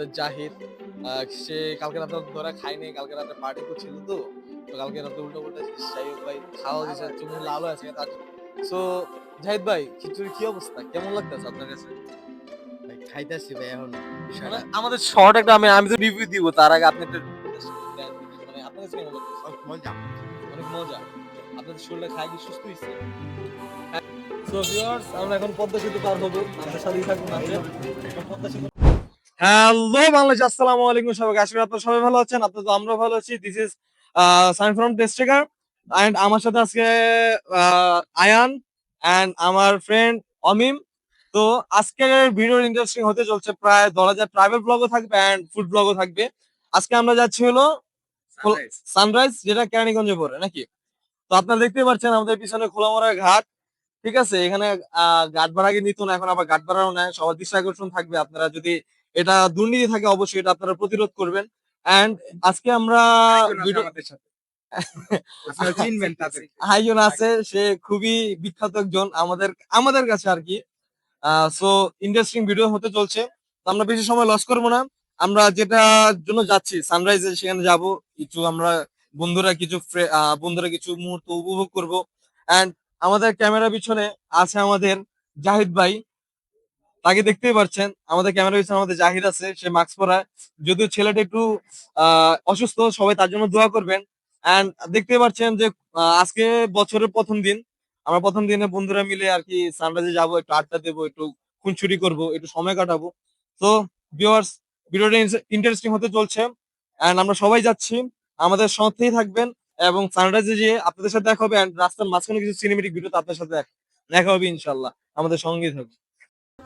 আমাদের জাহিদ সে কালকে রাতে ধরে খায়নি কালকে রাতে পার্টি করছিল তো। তো কালকে রাতে উল্টো উল্টো যাই ভাই খাওয়া দিয়েছে চুমু লাল আছে তার সো জাহিদ ভাই খিচুড়ি কি অবস্থা? কেমন লাগতেছে আপনার কাছে? খাইতেছি ভাই এখন মানে আমাদের শর্ট একটা আমি আমি তো রিভিউ দিব তার আগে আপনি একটা মানে আপনার কাছে কেমন লাগতেছে? মজা। অনেক মজা। আপনাদের শরীরটা খাই কি সুস্থ হয়েছে সো ভিউয়ার্স আমরা এখন পদ্মা সেতু পার হব। আমাদের সাথেই থাকুন আছে পদ্মা সেতু হ্যালো বাংলাদেশ আসসালামু আলাইকুম সবাইকে। আশা করি আপনারা সবাই ভালো আছেন। আপনাদের তো আমরা ভালো আছি। This is sign from taste taker and আমার সাথে আজকে আয়ান এন্ড আমার ফ্রেন্ড অমিম তো আজকের ভিডিও ইন্টারেস্টিং হতে চলছে প্রায় ধরা যায় ট্রাভেল ব্লগও থাকবে এন্ড ফুড ব্লগও থাকবে। আজকে আমরা যাচ্ছি হলো সানরাইজ যেটা কেরানীগঞ্জে পড়ে নাকি? তো আপনারা দেখতে পাচ্ছেন আমাদের পিছনে খোলামরা ঘাট। ঠিক আছে? এখানে আহ, ঘাট ভাড়া নিত না এখন আবার ঘাট ভাড়াও নেয়। সবার দৃষ্টি আকর্ষণ থাকবে। আপনারা যদি এটা দুর্নীতি থাকে অবশ্যই এটা আপনারা প্রতিরোধ করবেন। এন্ড আজকে আমরা হাইজন আছে সে খুবই বিখ্যাত একজন আমাদের আমাদের কাছে আর কি। সো ইন্টারেস্টিং ভিডিও হতে চলছে। আমরা বেশি সময় লস করব না। আমরা যেটার জন্য যাচ্ছি সানরাইজে সেখানে যাব। কিছু আমরা বন্ধুরা কিছু বন্ধুরা কিছু মুহূর্ত উপভোগ করব। এন্ড আমাদের ক্যামেরা পিছনে আছে আমাদের জাহিদ ভাই। তাকে দেখতেই পাচ্ছেন আমাদের ক্যামেরা পিছনে আমাদের জাহির আছে, সে মাস্ক পরায়। যদিও ছেলেটা একটু অসুস্থ, সবাই তার জন্য দোয়া করবেন। এন্ড দেখতে পাচ্ছেন যে আজকে বছরের প্রথম দিন। আমরা প্রথম দিনে বন্ধুরা মিলে আর কি সানরাইজে যাব, একটু আড্ডা দেবো, একটু খুনছুরি করব, একটু সময় কাটাবো। তো ভিউয়ার্স ভিডিওটা ইন্টারেস্টিং হতে চলছে। এন্ড আমরা সবাই যাচ্ছি। আমাদের সাথেই থাকবেন এবং সানরাইজে যেয়ে আপনাদের সাথে দেখা হবে। And রাস্তার মাঝখানে কিছু সিনেমেটিক ভিডিও আপনাদের সাথে দেখা হবে ইনশাল্লাহ আমাদের সঙ্গেই থাকবে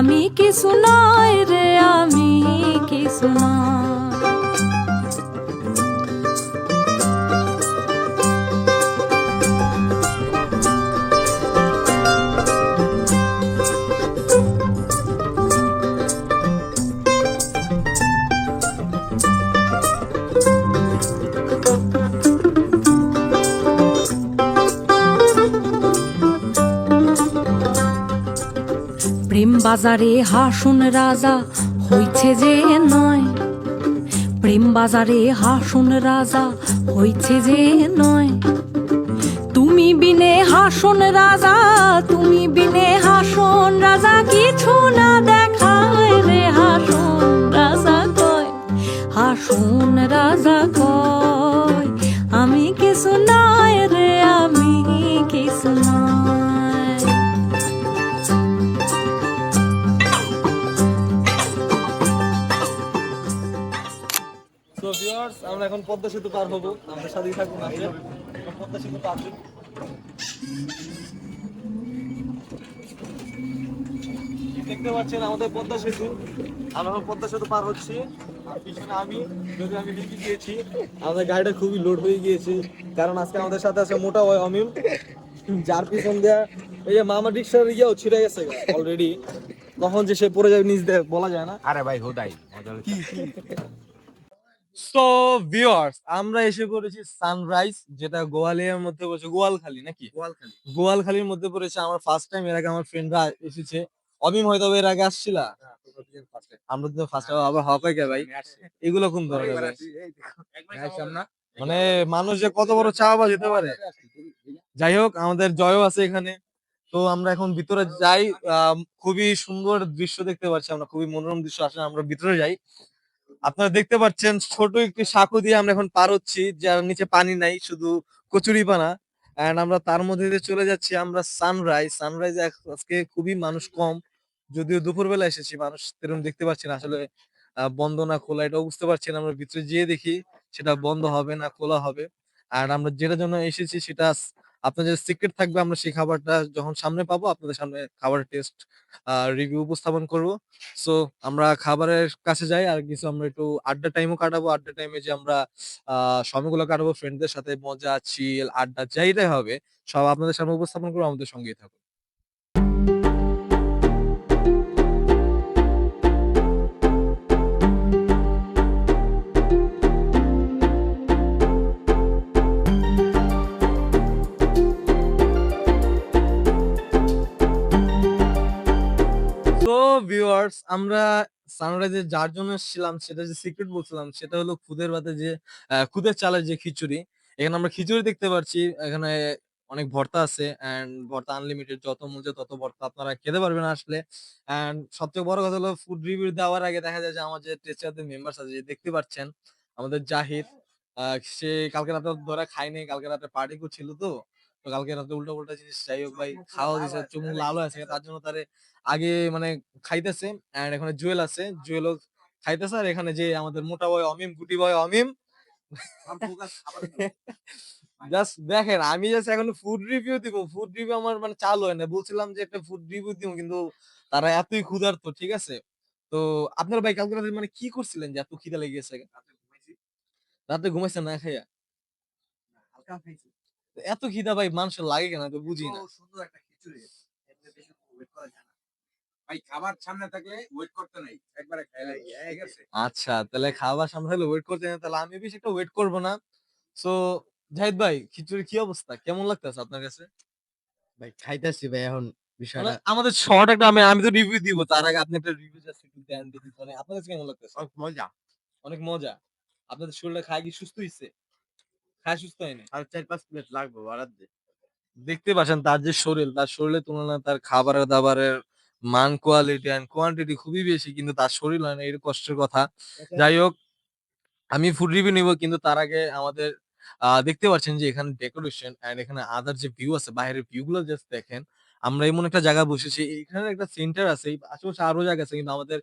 আমি কিছু নয় রে আমি কিছু নয়। বাজারে হাসুন রাজা, হইছে যে নয়। প্রেম বাজারে হাসুন রাজা, হইছে যে নয়। তুমি বিনে হাসুন রাজা, তুমি বিনে আমরা এখন পদ্মা সেতু পার হব আমাদের সাথেই থাকুন আছে পদ্মা সেতু পার দেখতে পাচ্ছেন আমাদের পদ্মা সেতু। আমরা পদ্মা সেতু পার হচ্ছি। আর পিছনে আমি যদি আমি ঢুকে গিয়েছি আমাদের গাড়িটা খুবই লোড হয়ে গিয়েছে। কারণ আজকে আমাদের সাথে আছে মোটা হয় অমিল। যার পিছন দেয়া এই যে মামা রিক্সার ইয়েও ছিঁড়ে গেছে অলরেডি কখন যে সে পড়ে যাবে দিয়ে বলা যায় না। আরে ভাই হোদাই। সো ভিউয়ার্স আমরা এসে পড়েছি সানরাইজ যেটা গোয়ালিয়ার মধ্যে পড়েছে গোয়ালখালী নাকি? গোয়ালখালী। গোয়ালখালীর মধ্যে পড়েছে আমার ফার্স্ট টাইম এর আগে আমার ফ্রেন্ডরা এসেছে। অমিম হয়তো এর আগে আসছিলা? আমরা তো ফার্স্ট টাইম আবার হকাই কে ভাই? এগুলো কোন ধরনের? মানে মানুষ যে কত বড় চাওয়া যেতে পারে। যাই হোক আমাদের জয়ও আছে এখানে। তো আমরা এখন ভিতরে যাই আহ, খুবই সুন্দর দৃশ্য দেখতে পাচ্ছি আমরা খুবই মনোরম দৃশ্য আসলে আমরা ভিতরে যাই। আপনারা দেখতে পাচ্ছেন ছোট একটি সাঁকো দিয়ে আমরা এখন পার হচ্ছি, যার নিচে পানি নাই, শুধু কচুরি পানা। আমরা তার মধ্যে দিয়ে চলে যাচ্ছি, আমরা সানরাইজ সানরাইজ আজকে খুবই মানুষ কম। যদিও দুপুরবেলা এসেছি, মানুষ তেরম দেখতে পাচ্ছি না। আসলে বন্ধ না খোলা, এটাও বুঝতে পারছি না। আমরা ভিতরে যেয়ে দেখি, সেটা বন্ধ হবে না খোলা হবে। আর আমরা যেটা জন্য এসেছি, সেটা আপনাদের সিক্রেট থাকবে, আমরা সেই খাবারটা যখন সামনে পাবো, আপনাদের সামনে খাবারের টেস্ট রিভিউ উপস্থাপন করব। সো আমরা খাবারের কাছে যাই আর কিছু আমরা একটু আড্ডা টাইমও কাটাবো। আড্ডা টাইমে যে আমরা সময়গুলো কাটাবো ফ্রেন্ডদের সাথে মজা চিল আড্ডা, যাইটাই হবে, সব আপনাদের সামনে উপস্থাপন করব, আমাদের সঙ্গেই থাকুন। ভিউয়ার্স আমরা সানরাইজে যার জন্য এসেছিলাম, সেটা যে সিক্রেট বলছিলাম, সেটা হলো খুদের ভাতে যে খুদের চালের যে খিচুড়ি, এখানে আমরা খিচুড়ি দেখতে পাচ্ছি এখানে অনেক ভর্তা আছে এন্ড ভর্তা আনলিমিটেড যত মজা তত ভর্তা আপনারা খেতে পারবেন আসলে এন্ড সবচেয়ে বড় কথা হলো ফুড রিভিউ দেওয়ার আগে দেখা যায় যে আমার যে টেস্টারদের মেম্বার্স আছে, যে দেখতে পাচ্ছেন আমাদের জাহিদ সে কালকে রাতে ধরে খায়নি, কালকে রাতে পার্টি করছিল তো তো কালকে রাতে উল্টো উল্টা জিনিস যাই হোক ভাই খাওয়া দিছে চুমুক লাল হয়ে আছে তার জন্য তারে আগে মানে খাইতেছে এন্ড এখানে জুয়েল আছে জুয়েল খাইতেছে আর এখানে যে আমাদের মোটা বয় অমিম গুটি বয় অমিম জাস্ট দেখেন আমি জাস্ট এখন ফুড রিভিউ দিব ফুড রিভিউ আমার মানে চালু হয় না। বলছিলাম যে একটা ফুড রিভিউ দিব কিন্তু তারা এতই ক্ষুধার্ত ঠিক আছে? তো আপনার ভাই কালকে রাতে মানে কি করছিলেন যে এত খিদা লেগে গেছে রাতে ঘুমাইছেন না খাইয়া? এত খিদা ভাই মানুষের লাগে কেন? তো বুঝি না সুন্দর একটা খিচুড়ি। খাবার সামনে থাকলে ওয়েট করতে নাই। একবারে খাইলে ঠিক আছে? আচ্ছা তাহলে খাবার সামনে হলে ওয়েট করতে না তাহলে আমি বেশি একটা ওয়েট করব না। সো জাহিদ ভাই খিচুড়ি কি অবস্থা? কেমন লাগতেছে আপনার কাছে? ভাই খাইতাছি ভাই এখন মানে বিষয়টা আমাদের শর্ট একটা আমি আমি তো রিভিউ দিব তার আগে আপনি একটা রিভিউ জাস্ট একটু দেন দেখি মানে আপনার কাছে কেমন লাগতেছে? অনেক মজা। অনেক মজা। আপনাদের শরীরটা খায় কি সুস্থ হইছে? খায় সুস্থ হয়নি আর চার পাঁচ প্লেট লাগবে দে দেখতে পাচ্ছেন তার যে শরীর তার শরীরের তুলনায় তার খাবারের দাবারের মান কোয়ালিটি এন্ড কোয়ান্টিটি খুবই বেশি কিন্তু তার শরীর হয় না এর কষ্টের কথা। যাই হোক আমি ফুড রিভিউ নিব কিন্তু তার আগে আমাদের আহ, দেখতে পাচ্ছেন যে এখানে ডেকোরেশন এন্ড এখানে আদার যে ভিউ আছে বাইরের ভিউ গুলো জাস্ট দেখেন। আমরা এমন একটা জায়গা বসেছি এখানে একটা সেন্টার আছে আশেপাশে আরও জায়গা আছে কিন্তু আমাদের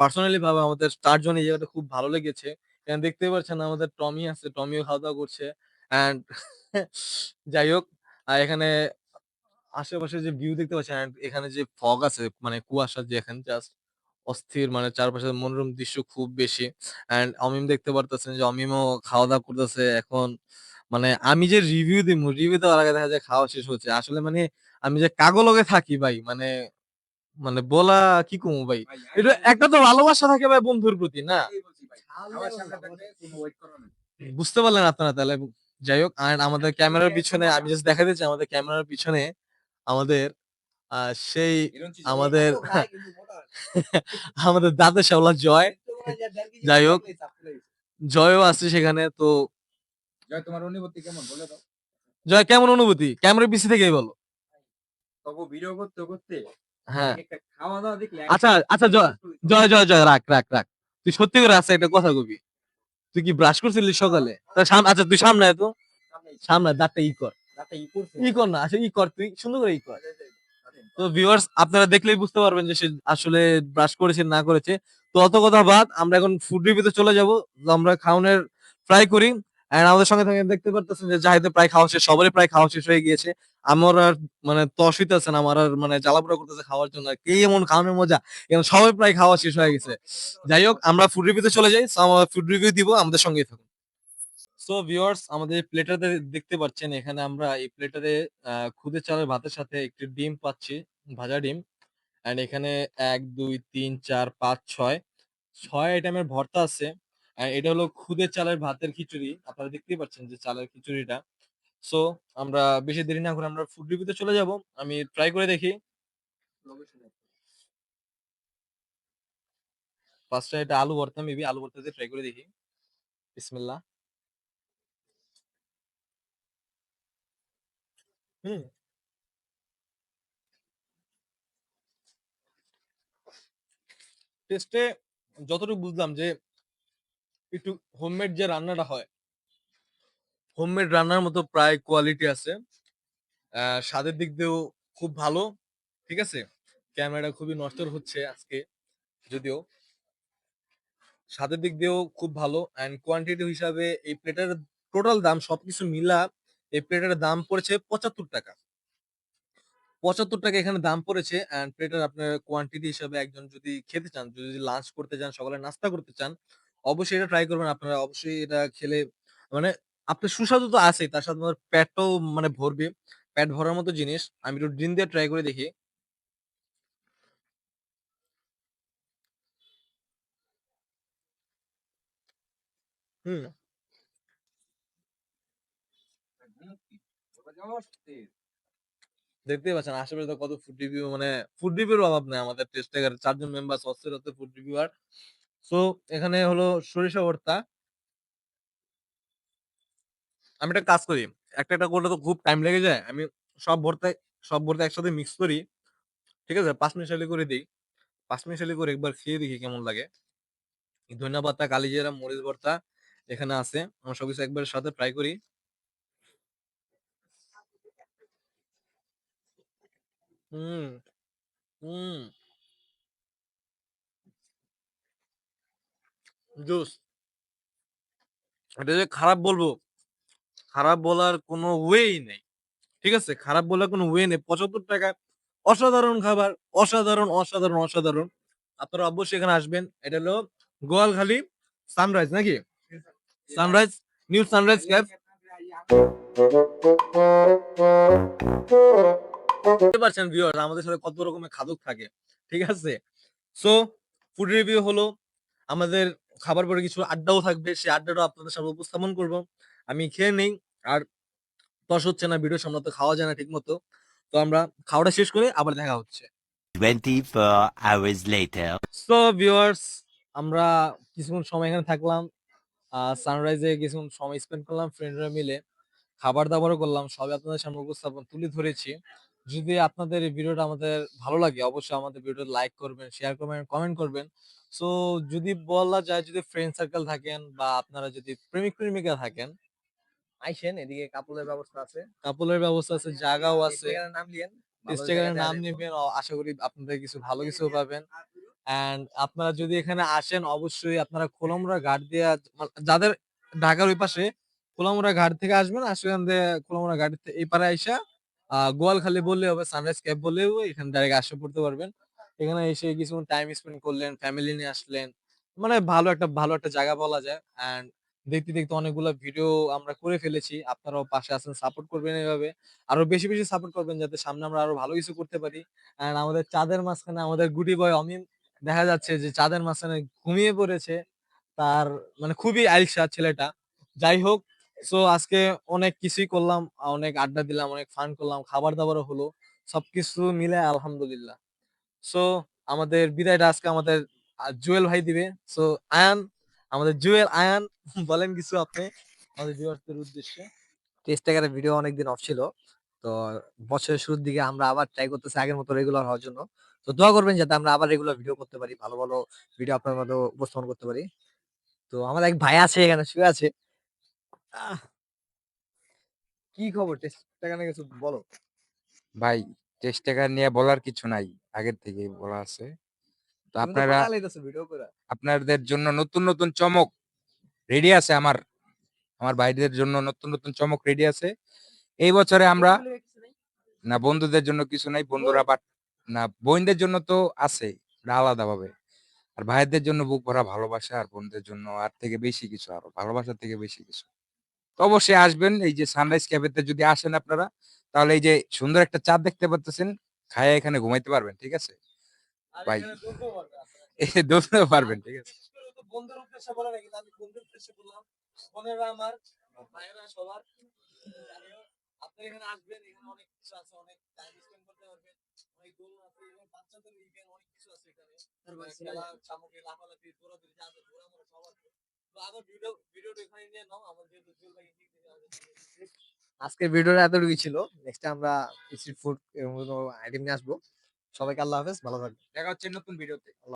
পার্সোনালি ভাবে আমাদের চার জন এই জায়গাটা খুব ভালো লেগেছে। এখানে দেখতে পাচ্ছেন আমাদের টমি আছে টমিও খাওয়া দাওয়া করছে এন্ড যাই হোক আহ, এখানে আশেপাশে যে ভিউ দেখতে পাচ্ছেন and এখানে যে ফগ আছে মানে কুয়াশা যে এখানে জাস্ট অস্থির মানে চারপাশে মনোরম দৃশ্য খুব বেশি এন্ড অমিম দেখতে পারতেছেন যে অমিমও খাওয়া দাওয়া করতেছে এখন। মানে আমি যে রিভিউ দিব রিভিউ দেওয়ার আগে দেখা যায় খাওয়া শেষ হচ্ছে। আসলে মানে আমি যে কাগলগে থাকি ভাই মানে মানে বলা কি কমু ভাই? এটা একটা তো ভালোবাসা থাকে ভাই বন্ধুর প্রতি না? বুঝতে পারলেন আপনারা তাহলে। যাই হোক আর আমাদের ক্যামেরার পিছনে আমি জাস্ট দেখা দিচ্ছি আমাদের ক্যামেরার পিছনে আমাদের সেই আমাদের আমাদের দাদা শাওলা জয়। যাই হোক। জয়ও আছে সেখানে তো জয় তোমার অনুভূতি কেমন? বলে দাও। জয় কেমন অনুভূতি? ক্যামেরার পিছিয়ে থেকেই বলো। তবু ভিডিও করতে করতে হ্যাঁ। একটা খাওয়া দাওয়া দেখলে আচ্ছা, আচ্ছা, জয়, জয় জয় জয় রাখ রাখ রাখ। তুই সত্যি করে আসছে একটা কথা কবি। তুই কি ব্রাশ করছিলি সকালে? আচ্ছা তুই সামনে তো। সামনে দাঁতটা ই কর। ই কর না আচ্ছা ই কর, তুই সুন্দর করে ই কর। তো ভিউয়ার্স আপনারা দেখলেই বুঝতে পারবেন যে সে আসলে ব্রাশ করেছে, না করেছে। তো অত কথা বাদ, আমরা এখন ফুড রিভিউতে চলে যাব। আমরা খাওনের ফ্রাই করি। এন্ড আমাদের সঙ্গে সঙ্গে দেখতে পারতেছেন যে জাহিদে প্রায় খাওয়া শেষ, সবারই প্রায় খাওয়া শেষ হয়ে গিয়েছে। আমার আর মানে তস না, আমার আর মানে জ্বালাপোড়া করতেছে খাওয়ার জন্য। কে এমন খাওয়ানোর মজা? এখন সবাই প্রায় খাওয়া শেষ হয়ে গেছে। যাই হোক, আমরা ফুড রিভিউতে চলে যাই। আমরা ফুড রিভিউ দিব, আমাদের সঙ্গেই থাকুন। সো ভিউয়ার্স আমাদের প্লেটারে দেখতে পাচ্ছেন, এখানে আমরা এই প্লেটারে খুদে চালের ভাতের সাথে একটি ডিম পাচ্ছি, ভাজা ডিম। এন্ড এখানে এক, দুই, তিন, চার, পাঁচ, ছয় ছয় আইটেমের ভর্তা আছে। এটা হলো খুদে চালের ভাতের খিচুড়ি। আপনারা দেখতেই পাচ্ছেন যে চালের খিচুড়িটা। সো, আমরা বেশি দেরি না করে আমরা ফুড রিভিউতে চলে যাব। আমি ট্রাই করে দেখি। ফার্স্টে এটা আলু ভর্তা মেবি আলু ভর্তা দিয়ে ট্রাই করে দেখি। বিসমিল্লাহ। হুম। টেস্টে যতটুকু বুঝলাম যে একটু হোমমেড যে রান্নাটা হয় হোমমেড রান্নার মতো প্রায় কোয়ালিটি আছে। স্বাদের দিক দিয়েও খুব ভালো, ঠিক আছে? ক্যামেরাটা খুবই নষ্ট হচ্ছে আজকে, যদিও। স্বাদের দিক দিয়েও খুব ভালো অ্যান্ড কোয়ান্টিটি হিসাবে এই প্লেটের টোটাল দাম, সবকিছু মিলা এই প্লেটের দাম পড়েছে পঁচাত্তর টাকা। পঁচাত্তর টাকা এখানে দাম পড়েছে অ্যান্ড প্লেটের আপনার কোয়ান্টিটি হিসাবে একজন যদি খেতে চান, যদি লাঞ্চ করতে চান, সকালে নাস্তা করতে চান অবশ্যই এটা ট্রাই করবেন। আপনারা অবশ্যই এটা খেলে মানে আপনার সুস্বাদু তো আছেই, তার সাথে আপনার পেটটাও মানে ভরবে। পেট ভরার মতো জিনিস। আমি একটু ডিম দিয়ে ট্রাই করে দেখি। হুম। দেখতেই পাচ্ছেন, আশেপাশে কত ফুড রিভিউ মানে ফুড রিভিউর অভাব নেই আমাদের টেস্টের চারজন মেম্বার অস্থির হচ্ছে ফুড রিভিউয়ার সো এখানে হলো সরিষা ভর্তা। আমি একটা কাজ করি, একটা একটা করলে তো খুব টাইম লেগে যায়। আমি সব ভর্তা সব ভর্তা একসাথে মিক্স করি, ঠিক আছে? পাঁচ মিশালি করে দিই। পাঁচ মিশালি করে একবার খেয়ে দেখি কেমন লাগে। ধনিয়া পাতা, কালিজিরা, মরিচ ভর্তা এখানে আছে। আমরা সবকিছু একবার সাথে ফ্রাই করি। হুম হুম। জুস এটা যে খারাপ বলব, খারাপ বলার কোনো ওয়েই নেই, ঠিক আছে? খারাপ বলার কোনো ওয়ে নেই। পঁচাত্তর টাকা অসাধারণ খাবার, অসাধারণ অসাধারণ অসাধারণ। আপনারা অবশ্যই এখানে আসবেন। এটা হলো গোয়ালখালী সানরাইজ নাকি? সানরাইজ নিউ সানরাইজ ক্যাব বুঝতে পারছেন ভিউয়ার আমাদের সাথে কত রকমের খাদক থাকে, ঠিক আছে? সো ফুড রিভিউ হলো আমাদের খাবার পরে কিছু আড্ডাও থাকবে সেই আড্ডাটাও আপনাদের সামনে উপস্থাপন করব। আমি খেয়ে নেই আর তস হচ্ছে না ভিডিও সামনে তো খাওয়া যায় না ঠিক মতো তো আমরা খাওয়াটা শেষ করে আবার দেখা হচ্ছে। 24 hours later. সো ভিউয়ার্স আমরা কিছুক্ষণ সময় এখানে থাকলাম। সানরাইজে কিছুক্ষণ সময় স্পেন্ড করলাম ফ্রেন্ডরা মিলে। খাবার দাবারও করলাম সবই আপনাদের সামনে উপস্থাপন তুলে ধরেছি। যদি আপনাদের এই ভিডিওটা আমাদের ভালো লাগে অবশ্যই আমাদের ভিডিওটা লাইক করবেন শেয়ার করবেন কমেন্ট করবেন। সো যদি বলা যায় যদি ফ্রেন্ড সার্কেল থাকেন বা আপনারা যদি প্রেমিক প্রেমিকা থাকেন আইসেন এদিকে কাপলের ব্যবস্থা আছে। কাপলের ব্যবস্থা আছে জায়গাও আছে। নাম লিয়েন ইনস্টাগ্রামে নাম নেবেন আশা করি আপনাদের কিছু ভালো কিছু পাবেন। এন্ড আপনারা যদি এখানে আসেন অবশ্যই আপনারা কোলামুড়া ঘাট দিয়ে যাদের ঢাকার ওই পাশে কোলামুড়া ঘাট থেকে আসবেন দিয়ে কোলামুড়া ঘাট এই পারে আইসা গোয়ালখালী বললে হবে সানরাইজ ক্যাব বললেও এখানে ডাইরেক্ট আসে পড়তে পারবেন। এখানে এসে কিছুক্ষণ টাইম স্পেন্ড করলেন ফ্যামিলি নিয়ে আসলেন। মানে ভালো একটা ভালো একটা জায়গা বলা যায়। এন্ড দেখতে দেখতে অনেকগুলো ভিডিও আমরা করে ফেলেছি। আপনারাও পাশে আছেন সাপোর্ট করবেন এভাবে। আরও বেশি বেশি সাপোর্ট করবেন যাতে সামনে আমরা আরও ভালো কিছু করতে পারি। এন্ড আমাদের চাঁদের মাঝখানে আমাদের গুডি বয় অমিন দেখা যাচ্ছে যে চাঁদের মাঝখানে ঘুমিয়ে পড়েছে। তার মানে খুবই আইলসা ছেলেটা। যাই হোক সো আজকে অনেক কিছুই করলাম, অনেক আড্ডা দিলাম, অনেক ফান করলাম খাবার দাবারও হলো। সবকিছু মিলে আলহামদুলিল্লাহ। সো আমাদের বিদায়টা আজকে আমাদের জুয়েল ভাই দিবে। সো আয়ান আমাদের জুয়েল আয়ান বলেন কিছু আপনি আমাদের ভিউয়ার্সদের উদ্দেশ্যে। টেস্টাগারের ভিডিও অনেকদিন অফ ছিল। তো বছরের শুরুর দিকে আমরা আবার ট্রাই করতেছি আগের মতো রেগুলার হওয়ার জন্য। তো দোয়া করবেন যাতে আমরা আবার রেগুলার ভিডিও করতে পারি ভালো ভালো ভিডিও আপনার মধ্যে উপস্থাপন করতে পারি। তো আমাদের এক ভাই আছে এখানে শুয়ে আছে। আহ, কি খবর? টেস্টাগারে কিছু বলো। ভাই টেস্টাকা নিয়ে বলার কিছু নাই আগের থেকে বলা আছে। তো আপনারা আপনাদের জন্য নতুন নতুন চমক রেডি আছে আমার। আমার ভাইদের জন্য নতুন নতুন চমক রেডি আছে। এই বছরে আমরা না বন্ধুদের জন্য কিছু নাই বন্ধুরা বাট না বোনদের জন্য তো আছে আলাদা ভাবে আর ভাইদের জন্য বুক ভরা ভালোবাসা আর বোনদের জন্য আর থেকে বেশি কিছু আরও ভালোবাসার থেকে বেশি কিছু। তো অবশ্যই আসবেন এই যে সানরাইজ ক্যাফেতে যদি আসেন আপনারা তাহলে এই যে সুন্দর একটা চাঁদ দেখতে পাচ্ছেন খায়া এখানে ঘুমাইতে পারবেন ঠিক আছে? ভাই। এই পারবেন ঠিক আছে? বিশেষ করে তো বন্ধুর উদ্দেশ্যে বলে না আমি বন্ধুর উদ্দেশ্যে বললাম বোনেরা আমার ভাইয়েরা সবার আপনি এখানে আসবেন এখানে অনেক কিছু আছে অনেক টাইম স্পেন্ড করতে পারবেন অনেক দোলনা আছে এবং বাচ্চাদের ইভেন্ট অনেক কিছু আছে এখানে। খেলা চামুকে লাফালাফি দৌড়াদৌড়ি যা আছে ঘোরাঘুরা সব আছে তো আবার ভিডিও ভিডিওটা এখানে নিয়ে নাও আমার যেহেতু জুয়েল ভাই এদিক থেকে আমাদের আজকের ভিডিওটা রুগী ছিল। নেক্সট আমরা স্ট্রিট ফুড আইটেম নিয়ে আসব। সবাইকে আল্লাহ হাফেজ, ভালো থাকবেন। দেখা হচ্ছে নতুন ভিডিওতে।